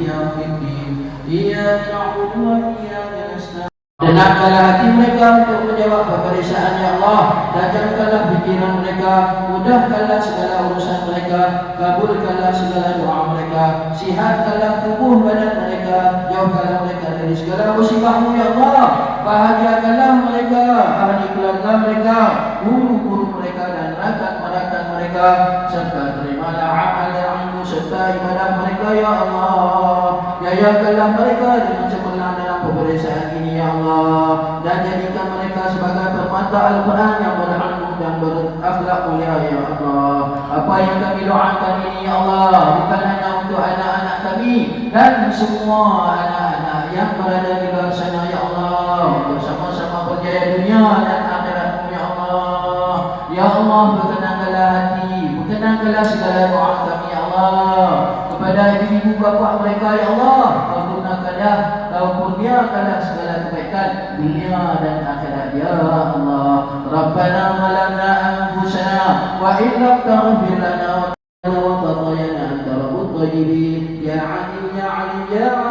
يوم الدين إياك نعبد وإياك نستعين Tenangkanlah hati mereka untuk menjawab peperiksaan ya Allah Tajamkanlah pikiran mereka Mudahkanlah segala urusan mereka Kabulkanlah segala doa mereka Sihatkanlah tubuh badan mereka Jauhkanlah mereka dari segala musibahmu ya Allah Bahagiakanlah mereka Ahli keluarga mereka Guru-guru mereka dan rakan-rakan mereka Serta terimalah amal ilmu serta ibadah mereka ya Allah. Yayakanlah mereka dengan sempurna dalam peperiksaan ini ya Allah. Dan jadikan mereka sebagai permata Al-Quran yang berilmu dan berakhlak mulia ya Allah. Apa yang kami doakan ini ya Allah Bukan hanya untuk anak-anak kami Dan semua anak-anak yang berada di luar sana ya Allah. Bersama-sama berjaya dunia dan akhiratmu ya Allah. Ya Allah berkenankanlah hati Berkenankanlah segala doa Allah. Kepada ibu bapa mereka ya Allah. Kau gunakanlah kau kurniakanlah segala kebaikan dunia dan akhirat. Ya Allah. Rabbana malana anfusana wa illa taghfir lana wa tawaffana anta rabbul ya ali ya ali ya ali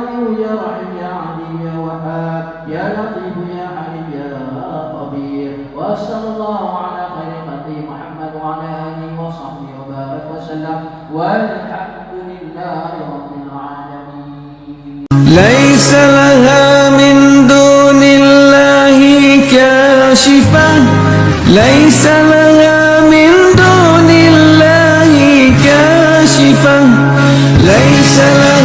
وسلم والحمد لله رب العالمين. ليس لها من دون الله كاشفة. ليس لها من دون الله كاشفة. ليس لها